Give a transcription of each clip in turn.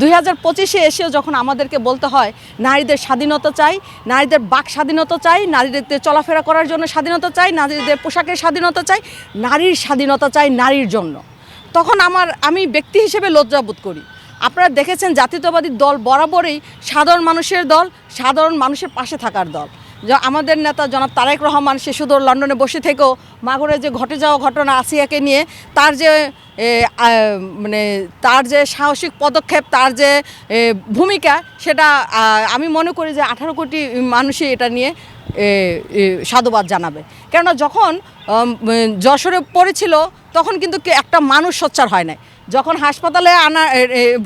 দুই হাজার পঁচিশে এসেও যখন আমাদেরকে বলতে হয়, নারীদের স্বাধীনতা চাই, নারীদের বাক স্বাধীনতা চাই, নারীদের চলাফেরা করার জন্য স্বাধীনতা চাই, নারীদের পোশাকের স্বাধীনতা চাই, নারীর স্বাধীনতা চাই নারীর জন্য। তখন আমার, আমি ব্যক্তি হিসেবে লজ্জাবোধ করি। আপনারা দেখেছেন জাতীয়তাবাদী দল বরাবরই সাধারণ মানুষের দল, সাধারণ মানুষের পাশে থাকার দল। আমাদের নেতা জনাব তারেক রহমান সে শুধু লন্ডনে বসে থেকেও মাগুরে যে ঘটে যাওয়া ঘটনা আসিয়াকে নিয়ে তার যে মানে তার যে সাহসিক পদক্ষেপ, তার যে ভূমিকা, সেটা আমি মনে করি যে আঠারো কোটি মানুষই এটা নিয়ে সাধুবাদ জানাবে। কেননা যখন যশোরে পড়েছিল, তখন কিন্তু একটা মানুষ সোচ্চার হয় নাই। যখন হাসপাতালে আনা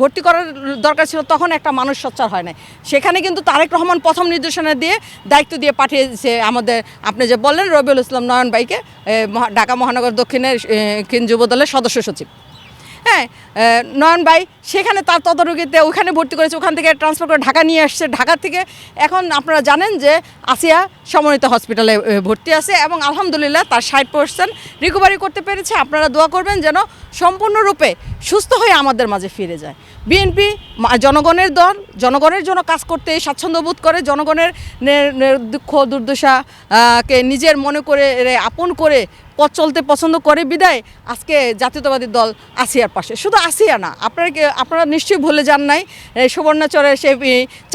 ভর্তি করার দরকার ছিল, তখন একটা মানুষ সচ্চার হয় নাই। সেখানে কিন্তু তারেক রহমান প্রথম নির্দেশনা দিয়ে দায়িত্ব দিয়ে পাঠিয়েছে আমাদের, আপনি যে বললেন রবিউল ইসলাম নয়ন ভাইকে ঢাকা মহানগর দক্ষিণের যুব দলের সদস্য সচিব। হ্যাঁ নয়ন ভাই, সেখানে তার তদারকিতে ওখানে ভর্তি করেছে, ওখান থেকে ট্রান্সফার করে ঢাকা নিয়ে আসছে। ঢাকা থেকে এখন আপনারা জানেন যে আসিয়া সমন্বিত হসপিটালে ভর্তি আছে এবং আলহামদুলিল্লাহ তার ষাট পার্সেন্ট রিকভারি করতে পেরেছে। আপনারা দোয়া করবেন যেন সম্পূর্ণরূপে সুস্থ হয়ে আমাদের মাঝে ফিরে যায়। বিএনপি জনগণের দল, জনগণের জন্য কাজ করতে স্বাচ্ছন্দ্য বোধ করে, জনগণের দুঃখ দুর্দশাকে নিজের মনে করে আপন করে পথ চলতে পছন্দ করে বিদায়। আজকে জাতীয়তাবাদী দল আসিয়ার পাশে। শুধু আসিয়া না, আপনারা আপনারা নিশ্চয়ই ভুলে যান নাই সুবর্ণাচরের সে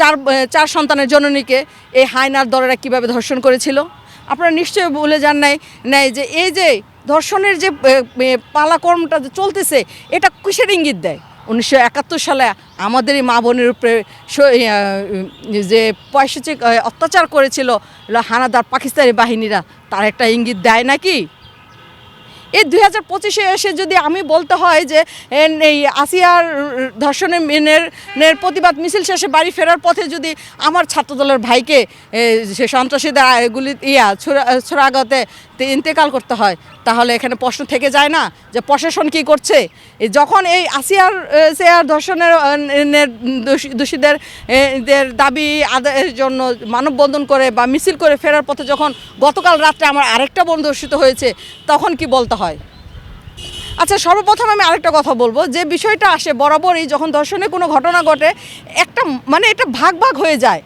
চার চার সন্তানের জননীকে এই হায়নার দলেরা কীভাবে ধর্ষণ করেছিল। আপনারা নিশ্চয়ই ভুলে যান নাই নাই যে এই যে ধর্ষণের যে পালাকর্মটা যে চলতেছে, এটা কিসের ইঙ্গিত দেয়? উনিশশো একাত্তর সালে আমাদের এই মা বোনের উপরে যে পয়সাচিক অত্যাচার করেছিল হানাদার পাকিস্তানি বাহিনীরা, তার একটা ইঙ্গিত দেয় নাকি? এই দুই হাজার পঁচিশে এসে যদি আমি বলতে হয় যে এই আসিয়ার ধর্ষণের মেনের, নের প্রতিবাদ মিছিল শেষে বাড়ি ফেরার পথে যদি আমার ছাত্রদলের ভাইকে সে সন্ত্রাসীদের গুলি ইয়া ছোড়া ছোড়াগতে ইন্তেকাল করতে হয় তাহলে এখানে প্রশ্ন থেকে যায় না যে প্রশাসন কি করছে? যখন এই আসিয়ার সেয়ার ধর্ষণের দোষী- দোষীদের দাবি আদায়ের জন্য মানববন্ধন করে বা মিছিল করে ফেরার পথে যখন গতকাল রাত্রে আমার আরেকটা বোন ধর্ষিত হয়েছে, তখন কি বলতে হয়? আচ্ছা সর্বপ্রথম আমি আরেকটা কথা বলব। যে বিষয়টা আসে বরাবরই যখন ধর্ষণের কোনো ঘটনা ঘটে, একটা মানে এটা ভাগ ভাগ হয়ে যায়।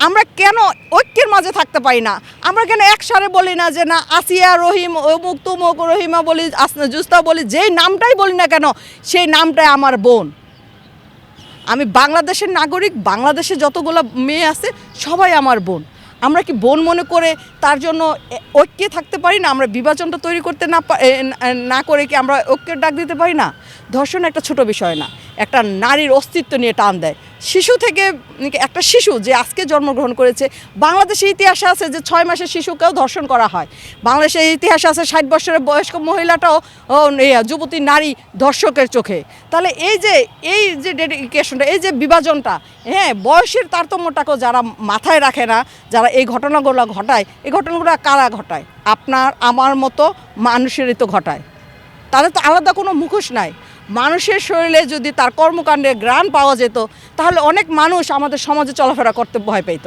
আমরা কেন ঐক্যের মাঝে থাকতে পারি না? আমরা কেন একসারে বলি না যে, না, আসিয়া রহিম, অমুক তুমুক রহিমা বলি, আসনা জুস্তা বলি, যেই নামটাই বলি না কেন, সেই নামটাই আমার বোন। আমি বাংলাদেশের নাগরিক, বাংলাদেশে যতগুলো মেয়ে আছে, সবাই আমার বোন। আমরা কি বোন মনে করে তার জন্য ঐক্যে থাকতে পারি না? আমরা বিভাজনটা তৈরি করতে না না- করে কি আমরা ঐক্যের ডাক দিতে পারি না? ধর্ষণ একটা ছোট বিষয় না। একটা নারীর অস্তিত্ব নিয়ে টান দেয়। শিশু থেকে একটা শিশু যে আজকে জন্মগ্রহণ করেছে বাংলাদেশের ইতিহাসে আছে যে ছয় মাসের শিশুকেও ধর্ষণ করা হয়। বাংলাদেশের ইতিহাসে আছে ষাট বছরের বয়স্ক মহিলাটাও যুবতী নারী ধর্ষকের চোখে। তাহলে এই যে এই যে ডেডিকেশনটা এই যে বিভাজনটা হ্যাঁ বয়সের তারতম্যটাকেও যারা মাথায় রাখে না, যারা এই ঘটনাগুলো ঘটায়, এই ঘটনাগুলো কারা ঘটায়? আপনার, আমার মতো মানুষেরই তো ঘটায়। তাদের তো আলাদা কোনো মুখোশ নাই। মানুষের শরীরে যদি তার কর্মকাণ্ডে গ্রাণ পাওয়া যেত, তাহলে অনেক মানুষ আমাদের সমাজে চলাফেরা করতে ভয় পেত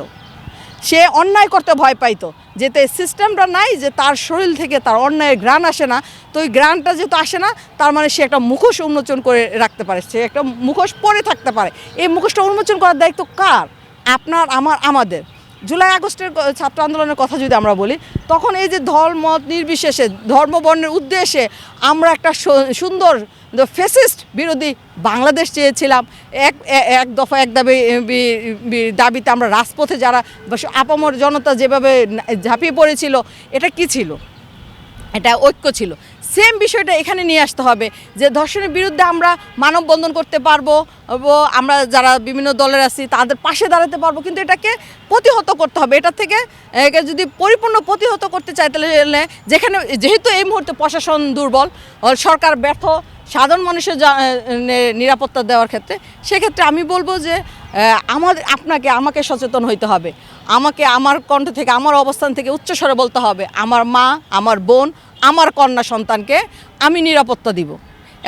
সে অন্যায় করতে ভয় পাইতো যেতে সিস্টেমটা নাই যে তার শরীর থেকে তার অন্যায়ের গ্রাণ আসে না, তো ওই গ্রাণটা যেহেতু আসে না, তার মানে সে একটা মুখোশ উন্মোচন করে রাখতে পারে, সে একটা মুখোশ পরে থাকতে পারে। এই মুখোশটা উন্মোচন করার দায়িত্ব কার? আপনার, আমার, আমাদের। জুলাই আগস্টের ছাত্র আন্দোলনের কথা যদি আমরা বলি, তখন এই যে ধর্ম নির্বিশেষে ধর্ম বর্ণের উদ্দেশ্যে আমরা একটা সুন্দর ফেসিস্ট বিরোধী বাংলাদেশ চেয়েছিলাম। এক এক দফা এক দাবি দাবিতে আমরা রাজপথে যারা আপামর জনতা যেভাবে ঝাঁপিয়ে পড়েছিল, এটা কি ছিল? এটা ঐক্য ছিল। সেম বিষয়টা এখানে নিয়ে আসতে হবে, যে ধর্ষণের বিরুদ্ধে আমরা মানববন্ধন করতে পারব আমরা যারা বিভিন্ন দলের আছি তাদের পাশে দাঁড়াতে পারব, কিন্তু এটাকে প্রতিহত করতে হবে। এটা থেকে যদি পরিপূর্ণ প্রতিহত করতে চাই তাহলে, যেখানে, যেহেতু এই মুহূর্তে প্রশাসন দুর্বল সরকার ব্যর্থ, সাধারণ মানুষের নিরাপত্তা দেওয়ার ক্ষেত্রে, সেক্ষেত্রে আমি বলব যে আমাদের, আপনাকে, আমাকে সচেতন হইতে হবে। আমাকে, আমার কণ্ঠ থেকে, আমার অবস্থান থেকে উচ্চস্বরে বলতে হবে, আমার মা, আমার বোন আমার কন্যা সন্তানকে আমি নিরাপত্তা দিব।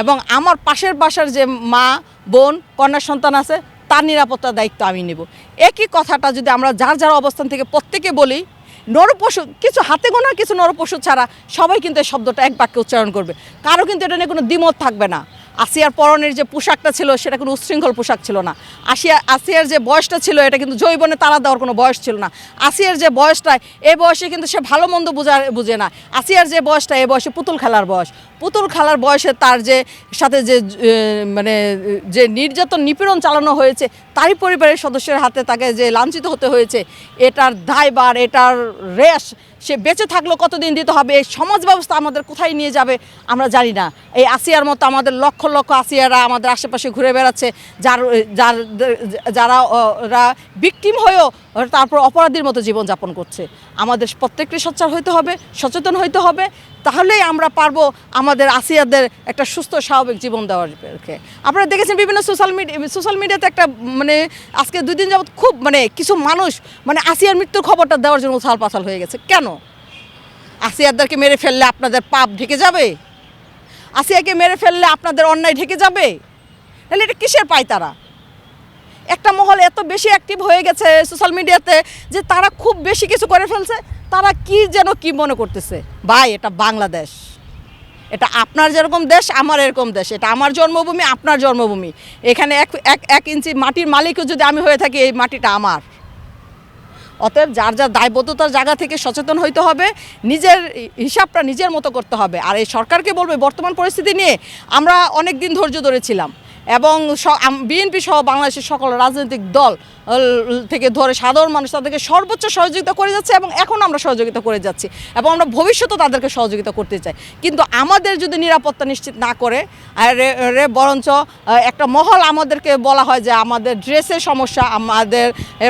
এবং আমার পাশের বাসার যে মা, বোন, কন্যা সন্তান আছে, তার নিরাপত্তার দায়িত্ব আমি নেব। একই কথাটা যদি আমরা যার যার অবস্থান থেকে প্রত্যেকে বলি নরপশু কিছু হাতে গোনা, কিছু নরপশু ছাড়া সবাই কিন্তু এই শব্দটা এক বাক্যে উচ্চারণ করবে। কারও কিন্তু এটা নিয়ে কোনো দ্বিমত থাকবে না। আসিয়ার পরনের যে পোশাকটা ছিল, সেটা কোনো উচ্ছৃঙ্খল পোশাক ছিল না। আসিয়া আসিয়ার যে বয়সটা ছিল, এটা কিন্তু জৈবনে তারা দেওয়ার কোনো বয়স ছিল না। আসিয়ার যে বয়সটা এই বয়সে কিন্তু সে ভালো মন্দ বুঝা বুঝে না। আসিয়ার যে বয়সটা এই বয়সে পুতুল খেলার বয়স। পুতুল খেলার বয়সে তার যে সাথে যে মানে যে নির্যাতন, নিপীড়ন চালানো হয়েছে, তারই পরিবারের সদস্যের হাতে তাকে যে লাঞ্ছিত হতে হয়েছে, এটার দায়বার এটার রেশ সে বেঁচে থাকল কতদিন দিতে হবে? এই সমাজ ব্যবস্থা আমাদের কোথায় নিয়ে যাবে আমরা জানি না। এই আসিয়ার মতো আমাদের লক্ষ লক্ষ আসিয়ারা আমাদের আশেপাশে ঘুরে বেড়াচ্ছে, যার যার, যারা বিক্রিম হয়েও তারপর অপরাধীর মতো জীবনযাপন করছে। আমাদের প্রত্যেককে সোচ্চার হইতে হবে, সচেতন হইতে হবে, তাহলেই আমরা পারব আমাদের আসিয়াদের একটা সুস্থ, স্বাভাবিক জীবন দেওয়ার পক্ষে। আপনারা দেখেছেন বিভিন্ন সোশ্যাল মিডিয়া সোশ্যাল মিডিয়াতে একটা মানে আজকে দুই দিন যাবত খুব মানে কিছু মানুষ মানে আসিয়ার মৃত্যুর খবরটা দেওয়ার জন্য উথাল পাথাল হয়ে গেছে। কেন? আসিয়াদেরকে মেরে ফেললে আপনাদের পাপ ঢেকে যাবে? আসিয়াকে মেরে ফেললে আপনাদের অন্যায় ঢেকে যাবে? তাহলে এটা কিসের পায় তারা একটা মহল এত বেশি অ্যাক্টিভ হয়ে গেছে সোশ্যাল মিডিয়াতে যে তারা খুব বেশি কিছু করে ফেলছে। তারা কি যেন কি মনে করতেছে? ভাই, এটা বাংলাদেশ। এটা আপনার যেরকম দেশ, আমার এরকম দেশ। এটা আমার জন্মভূমি, আপনার জন্মভূমি। এখানে এক এক এক ইঞ্চি মাটির মালিকও যদি আমি হয়ে থাকি, এই মাটিটা আমার। অতএব যার যার দায়বদ্ধতার জায়গা থেকে সচেতন হইতে হবে, নিজের হিসাবটা নিজের মতো করতে হবে। আর এই সরকারকে বলবে বর্তমান পরিস্থিতি নিয়ে আমরা অনেক দিন ধৈর্য ধরেছিলাম। এবং বিএনপি সহ বাংলাদেশের সকল রাজনৈতিক দল থেকে ধরে সাধারণ মানুষ তাদেরকে সর্বোচ্চ সহযোগিতা করে যাচ্ছে এবং এখন আমরা সহযোগিতা করে যাচ্ছি এবং আমরা ভবিষ্যতে তাদেরকে সহযোগিতা করতে চাই। কিন্তু আমাদের যদি নিরাপত্তা নিশ্চিত না করে রে- বরঞ্চ একটা মহল আমাদেরকে বলা হয় যে আমাদের ড্রেসের সমস্যা, আমাদের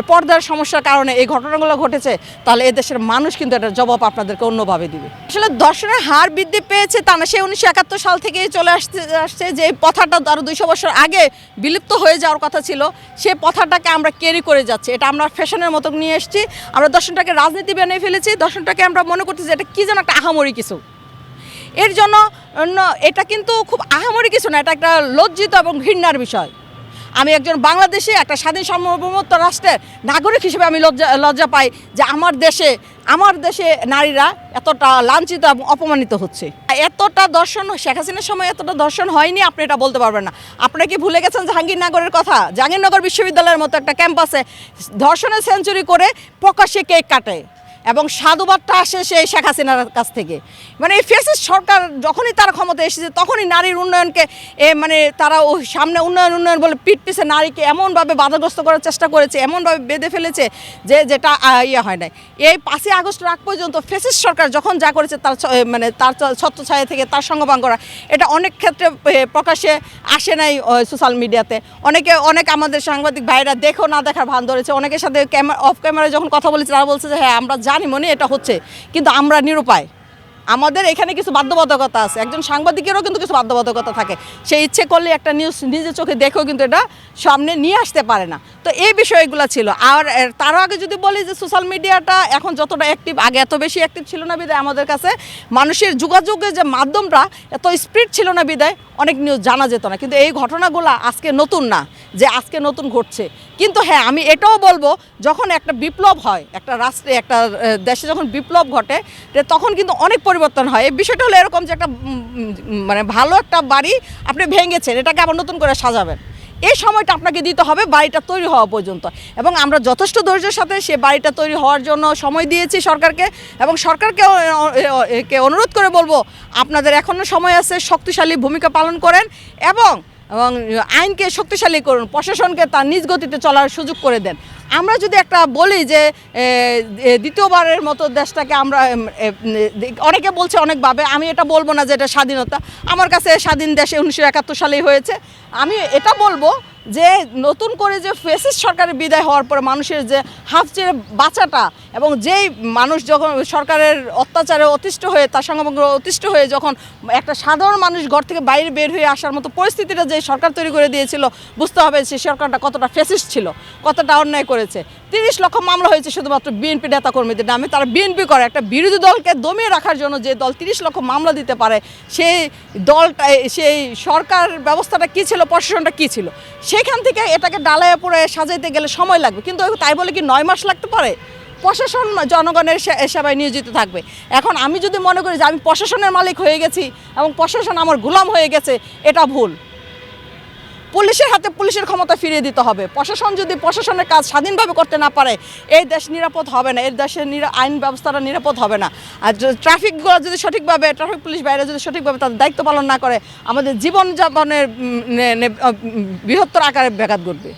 পর্দার সমস্যার কারণে এই ঘটনাগুলো ঘটেছে, তাহলে এদেশের মানুষ কিন্তু এটার জবাব আপনাদেরকে অন্যভাবে দিবে। আসলে দর্শনের হার বৃদ্ধি পেয়েছে তা না, সে উনিশশো একাত্তর সাল থেকে চলে আসতে আসছে যে এই আরও দুইশো বছর আগে বিলুপ্ত হয়ে যাওয়ার কথা ছিল, সে প্রথাটাকে আমরা ক্যারি করে যাচ্ছি। এটা আমরা ফ্যাশনের মতো নিয়ে এসেছি। আমরা দর্শনটাকে রাজনীতি বানিয়ে ফেলেছি। দর্শনটাকে আমরা মনে করতেছি এটা কী যেন একটা আহামরি কিছু। এর জন্য এটা কিন্তু খুব আহামরি কিছু না, এটা একটা লজ্জিত এবং ঘৃণার বিষয়। আমি একজন বাংলাদেশে, একটা স্বাধীন সার্বভৌমত্ব রাষ্ট্রের নাগরিক হিসেবে আমি লজ্জা লজ্জা পাই যে আমার দেশে আমার দেশে নারীরা এতটা লাঞ্ছিত এবং অপমানিত হচ্ছে। এতটা দর্শন, শেখ হাসিনার সময় এতটা দর্শন হয়নি, আপনি এটা বলতে পারবেন না। আপনারা কি ভুলে গেছেন জাহাঙ্গীরনগরের কথা? জাহাঙ্গীরনগর বিশ্ববিদ্যালয়ের মতো একটা ক্যাম্পাসে ধর্ষণের সেঞ্চুরি করে প্রকাশ্যে কেক কাটে। এবং সাধুবাদটা আসে সেই শেখ হাসিনার কাছ থেকে। মানে এই ফেসিস সরকার যখনই তারা ক্ষমতা এসেছে, তখনই নারীর উন্নয়নকে, এ মানে তারা ও সামনে উন্নয়ন উন্নয়ন বলে পিঠ পিছে নারীকে এমনভাবে বাধাগ্রস্ত করার চেষ্টা করেছে, এমনভাবে বেঁধে ফেলেছে যে যেটা ইয়ে হয় নাই। এই পাঁচই আগস্ট আগ পর্যন্ত ফেসিস সরকার যখন যা করেছে তার মানে তার ছত্রছায়া থেকে তার সঙ্গপান করা, এটা অনেক ক্ষেত্রে প্রকাশে আসে নাই সোশ্যাল মিডিয়াতে। অনেকে, অনেক আমাদের সাংবাদিক ভাইরা দেখো না দেখার ভান ধরেছে, অনেকের সাথে ক্যামেরা অফ ক্যামেরায় যখন কথা বলেছে, তারা বলছে যে হ্যাঁ আমরা জানি মনে এটা হচ্ছে। কিন্তু আমরা নিরুপায়। আমাদের এখানে কিছু বাধ্যবাধকতা আছে। একজন সাংবাদিকেরও কিন্তু কিছু বাধ্যবাধকতা থাকে। সে ইচ্ছে করলে একটা নিউজ নিজের চোখে দেখেও কিন্তু এটা সামনে নিয়ে আসতে পারে না। তো এই বিষয়গুলো ছিল। আর তারও আগে যদি বলি যে সোশ্যাল মিডিয়াটা এখন যতটা অ্যাক্টিভ আগে এত বেশি অ্যাক্টিভ ছিল না বিদায় আমাদের কাছে। মানুষের যোগাযোগের যে মাধ্যমটা, এত স্পিড ছিল না বিদায় অনেক নিউজ জানা যেত না। কিন্তু এই ঘটনাগুলো আজকে নতুন না, যে আজকে নতুন ঘটছে। কিন্তু হ্যাঁ আমি এটাও বলব, যখন একটা বিপ্লব হয়, একটা রাষ্ট্রে, একটা দেশে যখন বিপ্লব ঘটে তখন কিন্তু অনেক পরিবর্তন হয়। এই বিষয়টা হলো এরকম যে একটা মানে ভালো একটা বাড়ি আপনি ভেঙেছেন, এটাকে আবার নতুন করে সাজাবেন। এই সময়টা আপনাকে দিতে হবে বাড়িটা তৈরি হওয়া পর্যন্ত। এবং আমরা যথেষ্ট ধৈর্যের সাথে সে বাড়িটা তৈরি হওয়ার জন্য সময় দিয়েছি সরকারকে এবং সরকারকে কে অনুরোধ করে বলব, আপনাদের এখনও সময় আছে, শক্তিশালী ভূমিকা পালন করেন এবং এবং আইনকে শক্তিশালী করুন, প্রশাসনকে তার নিজ গতিতে চলার সুযোগ করে দেন। আমরা যদি একটা বলি যে দ্বিতীয়বারের মতো দেশটাকে আমরা অনেকে বলছে অনেকভাবে, আমি এটা বলব না যে এটা স্বাধীনতা। আমার কাছে স্বাধীন দেশে উনিশশো একাত্তর সালেই হয়েছে। আমি এটা বলব যে নতুন করে যে ফেসিস সরকারের বিদায় হওয়ার পরে মানুষের যে হাফ চেয়ে বাঁচাটা এবং যেই মানুষ যখন সরকারের অত্যাচারে অতিষ্ঠ হয়ে, তার সঙ্গে অতিষ্ঠ হয়ে যখন একটা সাধারণ মানুষ ঘর থেকে বাইরে বের হয়ে আসার মতো পরিস্থিতিটা যে সরকার তৈরি করে দিয়েছিল, বুঝতে হবে সেই সরকারটা কতটা ফেসিস ছিল, কতটা অন্যায় করেছে। তিরিশ লক্ষ মামলা হয়েছে শুধুমাত্র বিএনপি নেতা কর্মীদের নামে। তারা বিএনপি করে একটা বিরোধী দলকে দমিয়ে রাখার জন্য যে দল তিরিশ লক্ষ মামলা দিতে পারে, সেই দলটা সেই সরকার ব্যবস্থাটা কী ছিল, প্রশাসনটা কী ছিল? সেখান থেকে এটাকে ডালায় পড়ে সাজাইতে গেলে সময় লাগবে। কিন্তু তাই বলে কি নয় মাস লাগতে পারে? প্রশাসন জনগণের সেবায় নিয়োজিত থাকবে। এখন আমি যদি মনে করি যে আমি প্রশাসনের মালিক হয়ে গেছি এবং প্রশাসন আমার গোলাম হয়ে গেছে, এটা ভুল। পুলিশের হাতে পুলিশের ক্ষমতা ফিরিয়ে দিতে হবে। প্রশাসন যদি প্রশাসনের কাজ স্বাধীনভাবে করতে না পারে, এই দেশ নিরাপদ হবে না। এর দেশের আইন ব্যবস্থাটা নিরাপদ হবে না। আর ট্রাফিকগুলো যদি সঠিকভাবে, ট্রাফিক পুলিশ বাইরে যদি সঠিকভাবে তাদের দায়িত্ব পালন না করে, আমাদের জীবনযাপনের বৃহত্তর আকারে ব্যাঘাত ঘটবে।